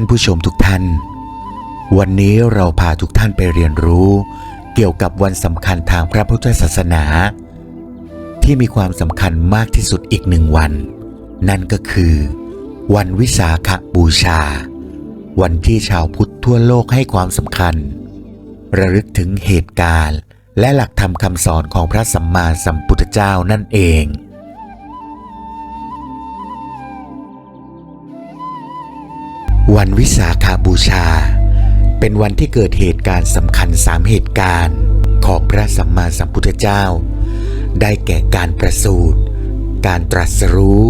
านผู้ชมทุกท่าน วันนี้เราพาทุกท่านไปเรียนรู้ เกี่ยวกับวันสำคัญทางพระพุทธศาสนา ที่มีความสำคัญมากที่สุดอีกหนึ่งวัน นั่นก็คือ วันวิสาขบูชา วันที่ชาวพุทธทั่วโลกให้ความสำคัญ ระลึกถึงเหตุการณ์ และหลักธรรมคำสอนของพระสัมมาสัมพุทธเจ้านั่นเอง วันวิสาขาบูชา เป็นวันที่เกิดเหตุการณ์สำคัญสามเหตุการณ์ของพระสัมมาสัมพุทธเจ้า ได้แก่การประสูติการตรัสรู้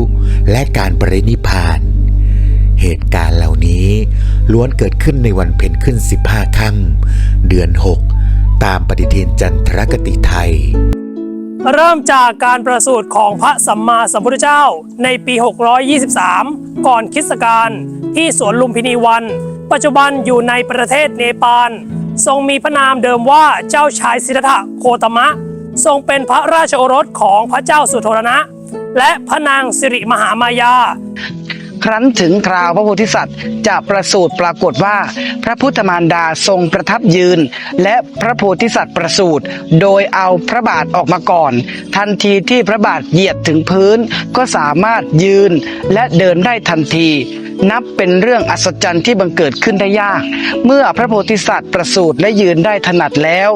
และการปรินิพาน เหตุการณ์เหล่านี้ล้วนเกิดขึ้นในวันเพ็ญขึ้น 15 ค่ำเดือน 6 ตามปฏิทินจันทรคติไทย เริ่มจากการประสูติของพระสัมมาสัมพุทธเจ้าในปี 623 ก่อนคริสตกาลที่สวนลุมพินีวัน ปัจจุบันอยู่ในประเทศเนปาล ทรงมีพระนามเดิมว่าเจ้าชายสิทธัตถะโคตมะ ทรงเป็นพระราชโอรสของพระเจ้าสุโธรนะ และพระนางสิริมหามายา ครั้นถึงคราวพระโพธิสัตว์จะประสูติปรากฏว่า พระพุทธมารดาทรงประทับยืน และพระโพธิสัตว์ประสูติโดยเอาพระบาทออกมาก่อน ทันทีที่พระบาทเหยียดถึงพื้นก็สามารถยืนและเดินได้ทันทีนับเป็นเรื่องอัศจรรย์ที่บังเกิดขึ้นได้ยาก เมื่อพระโพธิสัตว์ประสูติและยืนได้ถนัดแล้ว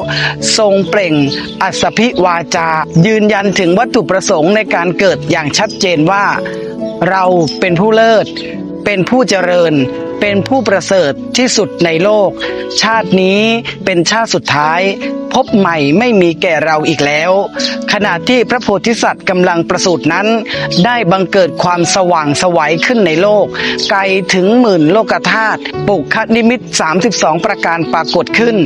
ทรงเปล่งอัศพิวาจา ยืนยันถึงวัตถุประสงค์ในการเกิดอย่างชัดเจนว่า เราเป็นผู้เลิศ เป็นผู้เจริญ เป็นผู้ประเสริฐที่สุดในโลก ชาตินี้เป็นชาติสุดท้าย พบใหม่ไม่มีแก่เราอีกแล้ว ขณะที่พระโพธิสัตว์กำลังประสูตินั้น ได้บังเกิดความสว่างสวัยขึ้นในโลก ไกลถึงหมื่นโลกธาตุปุคนิมิต 32 ประการปรากฏขึ้น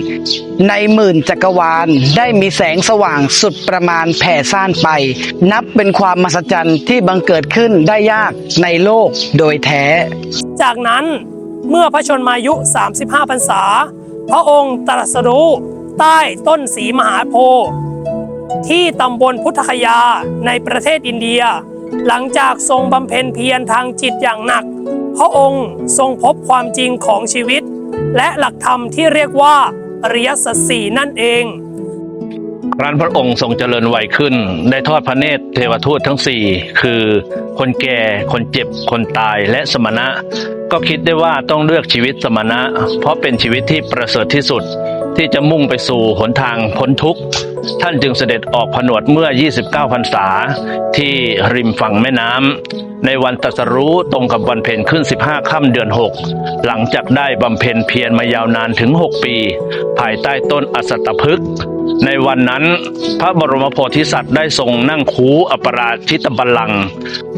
ในหมื่นจักรวาลได้มีแสงสว่างสุดประมาณแผ่ซ่านไป นับเป็นความมหัศจรรย์ที่บังเกิดขึ้นได้ยากในโลกโดยแท้ จากนั้น เมื่อพระชนมายุ 35พรรษา พระองค์ตรัสรู้ใต้ต้นสีมหาโพธิ์ที่ตำบลพุทธคยาในประเทศอินเดีย หลังจากทรงบำเพ็ญเพียรทางจิตอย่างหนัก พระองค์ทรงพบความจริงของชีวิต และหลักธรรมที่เรียกว่าอริยสัจสี่นั่นเอง ครั้นพระองค์ทรงเจริญวัยขึ้น ได้ทอดพระเนตรเทวทูตทั้งสี่คือ คนแก่ คนเจ็บ คนตายและสมณะ ก็คิดได้ว่าต้องเลือกชีวิตสมณะ เพราะเป็นชีวิตที่ประเสริฐที่สุดที่จะมุ่งไปสู่หนทางพ้นทุกข์ ท่านจึงเสด็จออกผนวดเมื่อ 29พรรษา ที่ริมฝั่งแม่น้ำในวันตรัสรู้ตรงกับวันเพ็ญขึ้น 15 ค่ำเดือน 6 หลังจากได้บำเพ็ญเพียรมายาวนานถึง 6 ปี ภายใต้ต้นอสัตพฤกษ์ ในวันนั้นพระบรมโพธิสัตว์ได้ทรงนั่งคูอัปราชิตบัลลังก์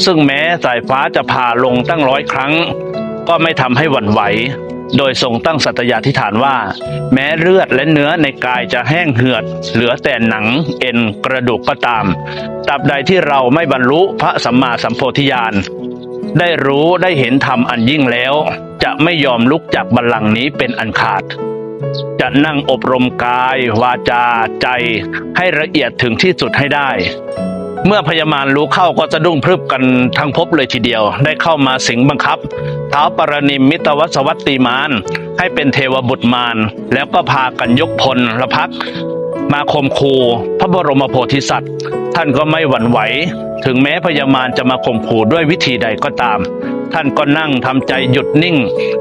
ซึ่งแม้สายฟ้าจะพาลงตั้งร้อยครั้ง ก็ไม่ทำให้หวั่นไหว โดยทรงตั้งสัตยาธิฐานว่า แม้เลือดและเนื้อในกายจะแห้งเหือด เหลือแต่หนังเอ็นกระดูกก็ตามตราบใดที่เราไม่บรรลุพระสัมมาสัมโพธิญาณได้รู้ได้เห็นธรรมอันยิ่งแล้ว จะไม่ยอมลุกจากบัลลังก์นี้เป็นอันขาด จะนั่งอบรมกาย วาจา ใจ ให้ละเอียดถึงที่สุดให้ได้ เมื่อพญามารรู้เข้าก็จะดุ้งพรึบกันทั้งภพเลยทีเดียว ได้เข้ามาสิงบังคับ เท้าปรนิมมิตวัสวัตติมาน ให้เป็นเทวบุตรมารแล้วก็พากันยกพลละพัก มาข่มคูพระบรมโพธิสัตว์ ท่านก็ไม่หวั่นไหว ถึงแม้พญามารจะมาข่มขู่ด้วยวิธีใดก็ตาม ท่านก็นั่งทำใจหยุดนิ่ง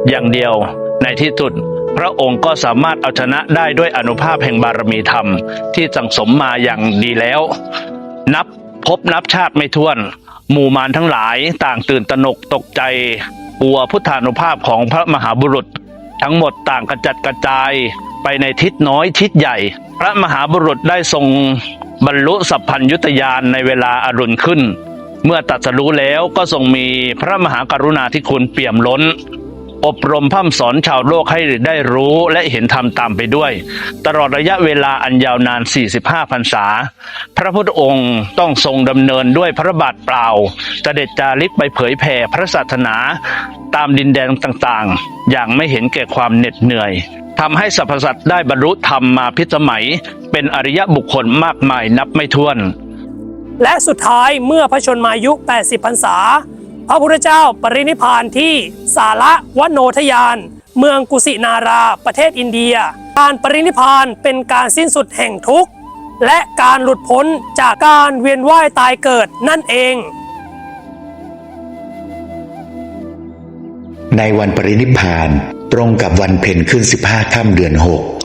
อย่างเดียวในที่สุด พระองค์ก็สามารถเอาชนะได้ด้วยอนุภาพแห่งบารมีธรรม ที่สั่งสมมาอย่างดีแล้ว นับพบนับชาติไม่ถ้วน หมู่มารทั้งหลายต่างตื่นตระหนกตกใจกลัวพุทธานุภาพของพระมหาบุรุษ ทั้งหมดต่างกระจัดกระจายไปในทิศน้อยทิศใหญ่ พระมหาบุรุษได้ทรงบรรลุสัพพัญยุตยานในเวลาอารุณขึ้น เมื่อตัดสรู้แล้วก็ทรงมีพระมหากรุณาธิคุณเปี่ยมล้น อบรมพร่ำสอนชาวโลกให้ได้รู้และเห็นธรรมตามไปด้วย ตลอดระยะเวลาอันยาวนาน 45 พรรษา พระพุทธองค์ต้องทรงดำเนินด้วยพระบาทเปล่าเสด็จจาริกไปเผยแผ่พระศาสนาตามดินแดนต่างๆ อย่างไม่เห็นแก่ความเหน็ดเหนื่อยทำให้สรรพสัตว์ได้บรรลุธรรมมาพิสมัย เป็นอริยบุคคลมากมายนับไม่ถ้วน และสุดท้ายเมื่อพระชนมายุ 80 พรรษา พระพุทธเจ้าปรินิพานที่สาระวโนทยาน เมืองกุสินาราประเทศอินเดีย การปรินิพานเป็นการสิ้นสุดแห่งทุกข์ และการหลุดพ้นจากการเวียนว่ายตายเกิดนั่นเอง ในวันปรินิพพานตรงกับวันเพ็ญขึ้น 15ค่ำเดือน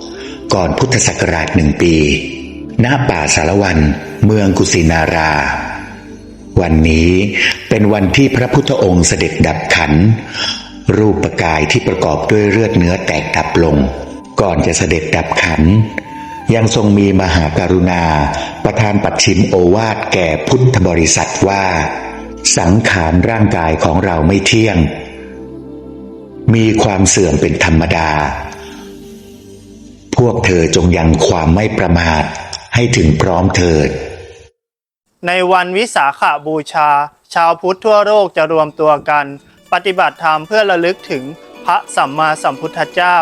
6 ก่อนพุทธศักราชหนึ่งปี ณป่าสารวัน เมืองกุสินารา วันนี้เป็นวันที่พระพุทธองค์เสด็จดับขัน รูปกายที่ประกอบด้วยเลือดเนื้อแตกดับลง ก่อนจะเสด็จดับขัน ยังทรงมีมหาการุณา ประทานปัดชิมโอวาทแก่พุทธบริษัทว่า สังขารร่างกายของเราไม่เที่ยง มีความเสื่อมเป็นธรรมดา พวกเธอจงยังความไม่ประมาทให้ถึงพร้อมเถิด ในวันวิสาขบูชา ชาวพุทธทั่วโลกจะรวมตัวกัน ปฏิบัติธรรมเพื่อระลึกถึงพระสัมมาสัมพุทธเจ้า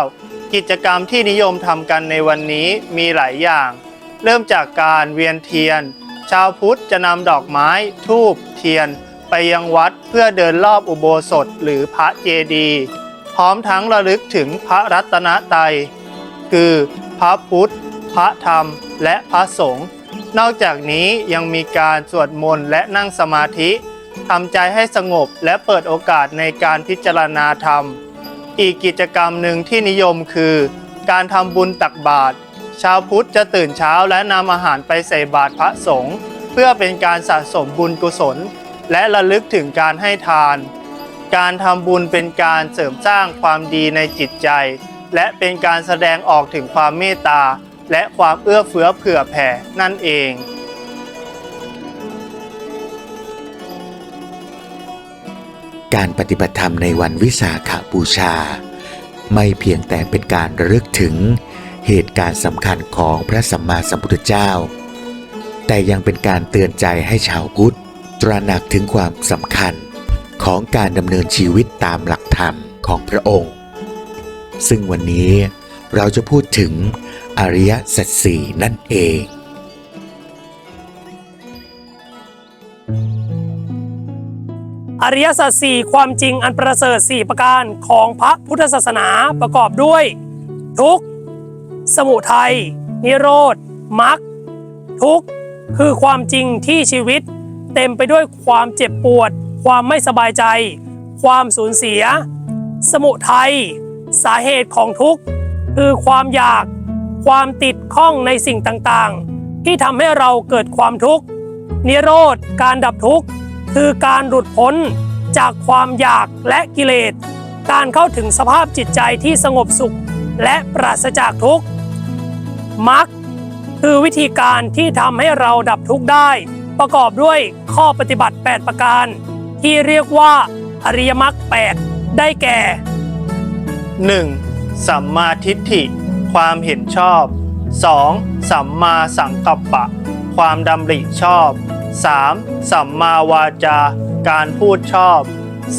กิจกรรมที่นิยมทำกันในวันนี้มีหลายอย่าง เริ่มจากการเวียนเทียน ชาวพุทธจะนำดอกไม้ ทูบเทียน ไปยังวัดเพื่อเดินรอบอุโบสถหรือพระเจดีย์พร้อมทั้งระลึกถึงพระรัตนตรัยคือ พระพุทธ พระธรรม และพระสงฆ์ นอกจากนี้ยังมีการสวดมนต์และนั่งสมาธิทำใจให้สงบและเปิดโอกาสในการพิจารณาธรรม อีกกิจกรรมหนึ่งที่นิยมคือ การทำบุญตักบาตรชาวพุทธจะตื่นเช้าและนำอาหารไปใส่บาตรพระสงฆ์เพื่อเป็นการสะสมบุญกุศล และระลึกถึงการให้ทาน การทำบุญเป็นการเสริมสร้างความดีในจิตใจ และเป็นการแสดงออกถึงความเมตตา และความเอื้อเฟื้อเผื่อแผ่นั่นเองการปฏิบัติธรรมในวันวิสาขบูชา ไม่เพียงแต่เป็นการระลึกถึงเหตุการณ์สำคัญของพระสัมมาสัมพุทธเจ้า แต่ยังเป็นการเตือนใจให้ชาวพุทธ ตระหนักถึงความสำคัญของการดำเนินชีวิตตามหลักธรรมของพระองค์ ซึ่งวันนี้เราจะพูดถึง อริยสัจสี่นั่นเอง อริยสัจสี่ความจริงอันประเสริฐสี่ประการของพระพุทธศาสนาประกอบด้วย ทุกข์สมุทัย นิโรธมรรคทุกข์คือความจริงที่ชีวิต เต็มไปด้วยความเจ็บปวด ความไม่สบายใจ ความสูญเสีย สมุทัย สาเหตุของทุกข์ คือความอยาก ความติดข้องในสิ่งต่างๆ ที่ทำให้เราเกิดความทุกข์ นิโรธ การดับทุกข์ คือการหลุดพ้นจากความอยากและกิเลส การเข้าถึงสภาพจิตใจที่สงบสุขและปราศจากทุกข์มรรคคือวิธีการที่ทำให้เราดับทุกข์ได้ ประกอบด้วยข้อปฏิบัติ 8 ประการ ที่เรียกว่า อริยมรรค8ได้แก่ 1. สัมมาทิฏฐิ ความเห็นชอบ 2. สัมมาสังกัปปะ ความดำริชอบ 3. สัมมาวาจาการพูดชอบ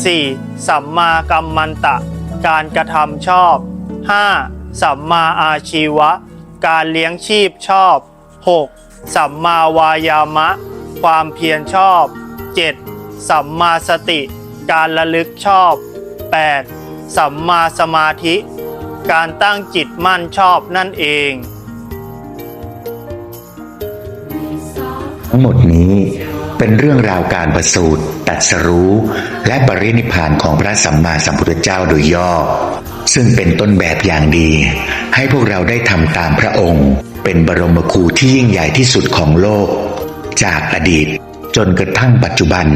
4. สัมมากัมมันตะ การกระทำชอบ 5. สัมมาอาชีวะ การเลี้ยงชีพชอบ 6. สัมมาวายามะ ความเพียรชอบ 7. สัมมาสติ การระลึกชอบ 8. สัมมาสมาธิ การตั้งจิตมั่นชอบนั่นเอง ทั้งหมดนี้เป็นเรื่องราวการประสูติตัดสรู้ และปรินิพานของพระสัมมาสัมพุทธเจ้าโดยย่อ ซึ่งเป็นต้นแบบอย่างดี ให้พวกเราได้ทำตามพระองค์ เป็นบรมครูที่ยิ่งใหญ่ที่สุดของโลก จากอดีตจนกระทั่งปัจจุบัน